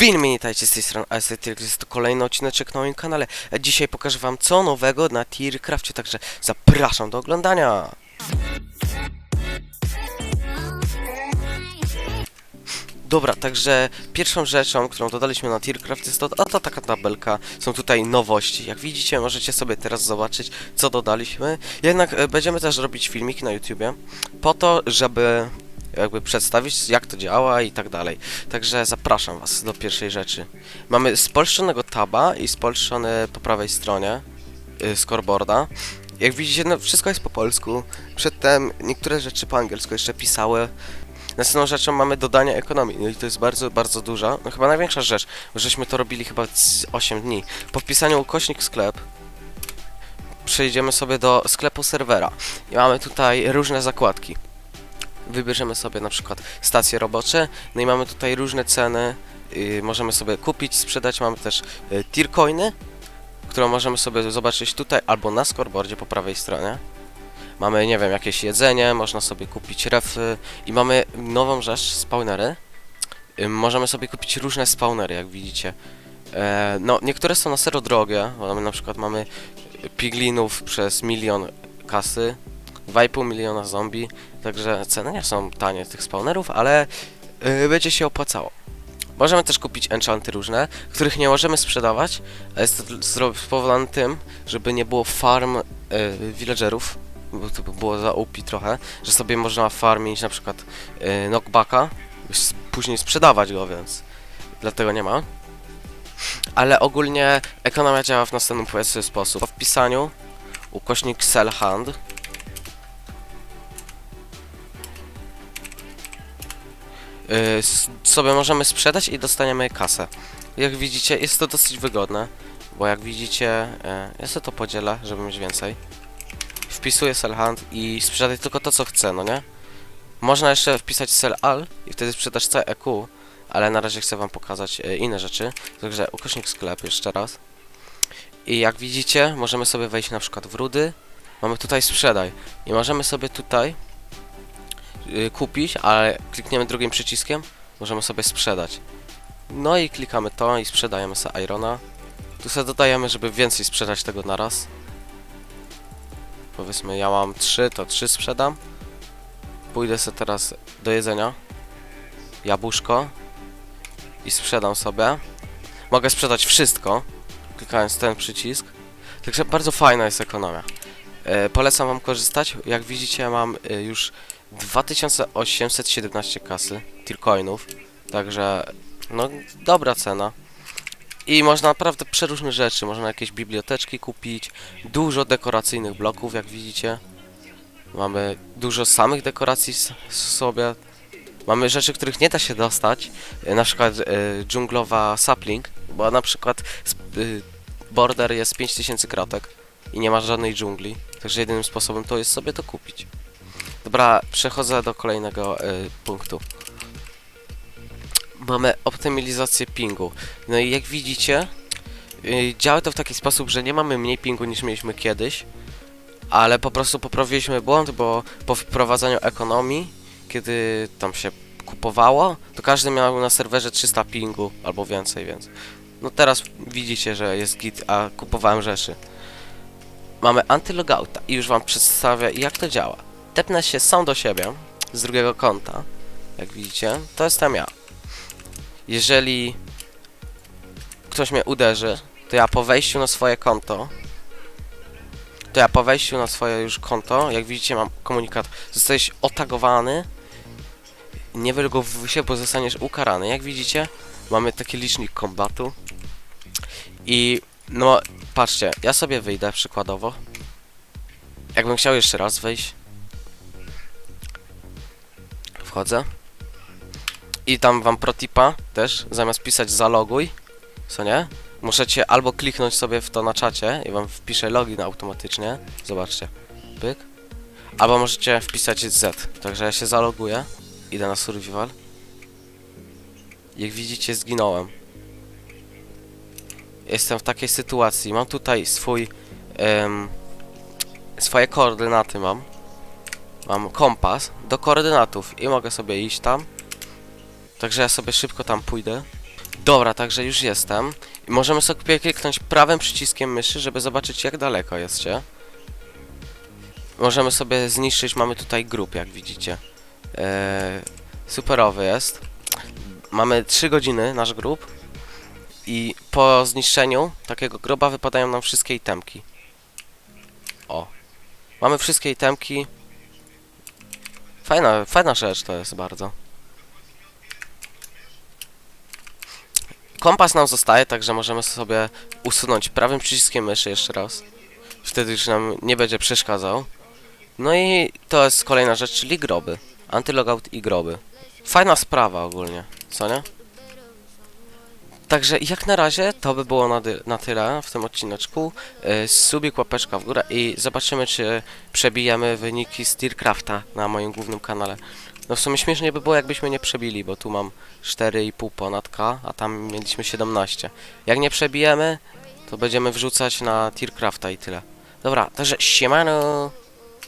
Witajcie z tej strony jest to kolejny odcineczek na moim kanale. A dzisiaj pokażę wam co nowego na Tiercrafcie, także zapraszam do oglądania. Dobra, także pierwszą rzeczą, którą dodaliśmy na Tiercraft jest to oto taka tabelka. Są tutaj nowości. Jak widzicie, możecie sobie teraz zobaczyć, co dodaliśmy. Jednak e, będziemy też robić filmiki na YouTubie, po to, żeby jakby przedstawić, jak to działa i tak dalej. Także zapraszam was do pierwszej rzeczy. Mamy spolszczonego taba i spolszczony po prawej stronie y, scoreboarda. Jak widzicie, no wszystko jest po polsku. Przedtem niektóre rzeczy po angielsku jeszcze pisały. Następną rzeczą mamy dodanie ekonomii, no i to jest bardzo, bardzo duża, no chyba największa rzecz, żeśmy to robili chyba z 8 dni. Po wpisaniu ukośnik sklep przejdziemy sobie do sklepu serwera i mamy tutaj różne zakładki. Wybierzemy sobie na przykład stacje robocze, no i mamy tutaj różne ceny, yy, możemy sobie kupić, sprzedać, mamy też yy, którą możemy sobie zobaczyć tutaj albo na scoreboardzie po prawej stronie. Mamy, nie wiem, jakieś jedzenie, można sobie kupić refy i mamy nową rzecz, spawnery. Yy, możemy sobie kupić różne spawnery, jak widzicie. E, no, niektóre są na serio drogie, bo na przykład mamy piglinów przez milion kasy, 2,5 miliona zombie, także ceny nie są tanie tych spawnerów, ale yy, będzie się opłacało. Możemy też kupić enchanty różne, których nie możemy sprzedawać, a jest to spowodowane tym, żeby nie było farm yy, villagerów, bo to by było za OP trochę, że sobie można farmić na przykład yy, knockbacka, później sprzedawać go, więc dlatego nie ma. Ale ogólnie ekonomia działa w następny prosty sposób. Po wpisaniu ukośnik sell hand sobie możemy sprzedać i dostaniemy kasę. Jak widzicie, jest to dosyć wygodne, bo jak widzicie, y, ja sobie to podzielę, żeby mieć więcej. Wpisuję sell hand i sprzedaj tylko to, co chcę, no nie? Można jeszcze wpisać sell all i wtedy sprzedasz CEQ, ale na razie chcę wam pokazać y, inne rzeczy. Także ukośnik sklep jeszcze raz. I jak widzicie, możemy sobie wejść na przykład w rudy. Mamy tutaj sprzedaj. I możemy sobie tutaj y, kupić, ale klikniemy drugim przyciskiem, możemy sobie sprzedać. No i klikamy to i sprzedajemy sobie Irona. Tu sobie dodajemy, żeby więcej sprzedać tego naraz. Powiedzmy, ja mam 3, to 3 sprzedam. Pójdę sobie teraz do jedzenia. Jabłuszko. I sprzedam sobie. Mogę sprzedać wszystko, klikając ten przycisk. Także bardzo fajna jest ekonomia. E, polecam wam korzystać. Jak widzicie, mam e, już 2817 kasy Tircoinów, także no dobra cena. I można naprawdę przeróżne rzeczy, można jakieś biblioteczki kupić, dużo dekoracyjnych bloków, jak widzicie. Mamy dużo samych dekoracji sobie. Mamy rzeczy, których nie da się dostać, na przykład e, dżunglowa sapling, bo na przykład y, border jest 5000 kratek i nie ma żadnej dżungli, także jedynym sposobem to jest sobie to kupić. Dobra, przechodzę do kolejnego y, punktu. Mamy optymalizację pingu. No i jak widzicie, y, działa to w taki sposób, że nie mamy mniej pingu niż mieliśmy kiedyś, ale po prostu poprawiliśmy błąd, bo po wprowadzaniu ekonomii, kiedy tam się kupowało, to każdy miał na serwerze 300 pingu albo więcej, więc no teraz widzicie, że jest git, a kupowałem rzeczy. Mamy antylogouta i już wam przedstawię jak to działa. Tepnę się sam do siebie z drugiego konta, jak widzicie, to jestem ja. Jeżeli ktoś mnie uderzy, to ja po wejściu na swoje konto, to ja po wejściu na swoje już konto, jak widzicie mam komunikat, zostajesz otagowany, nie wylogowuj się, bo zostaniesz ukarany. Jak widzicie, mamy taki licznik kombatu. I no patrzcie, ja sobie wyjdę przykładowo, jakbym chciał jeszcze raz wejść, wchodzę. I tam wam protipa też, zamiast pisać zaloguj, co nie? Możecie albo kliknąć sobie w to na czacie i wam wpiszę login automatycznie. Zobaczcie. Pyk. Albo możecie wpisać Z. Także ja się zaloguję. Idę na survival. Jak widzicie zginąłem. Jestem w takiej sytuacji. Mam tutaj swój... em, swoje koordynaty mam. Mam kompas do koordynatów i mogę sobie iść tam. Także ja sobie szybko tam pójdę. Dobra, także już jestem. I możemy sobie kliknąć prawym przyciskiem myszy, żeby zobaczyć jak daleko jest, Możemy sobie zniszczyć, mamy tutaj grób, jak widzicie. Eee, superowy jest. Mamy 3 godziny nasz grób. I po zniszczeniu takiego groba wypadają nam wszystkie itemki. O. Mamy wszystkie itemki. Fajna, fajna rzecz to jest bardzo. Kompas nam zostaje, także możemy sobie usunąć prawym przyciskiem myszy jeszcze raz. Wtedy już nam nie będzie przeszkadzał. No i to jest kolejna rzecz, czyli groby. Antylogout i groby. Fajna sprawa ogólnie, co nie? Także jak na razie to by było na, na tyle w tym odcineczku. Yy, subik, łapeczka w górę i zobaczymy czy przebijemy wyniki z Tiercrafta na moim głównym kanale. No w sumie śmiesznie by było jakbyśmy nie przebili, bo tu mam 4,5 ponad K, a tam mieliśmy 17. Jak nie przebijemy, to będziemy wrzucać na Tiercrafta i tyle. Dobra, także siemano!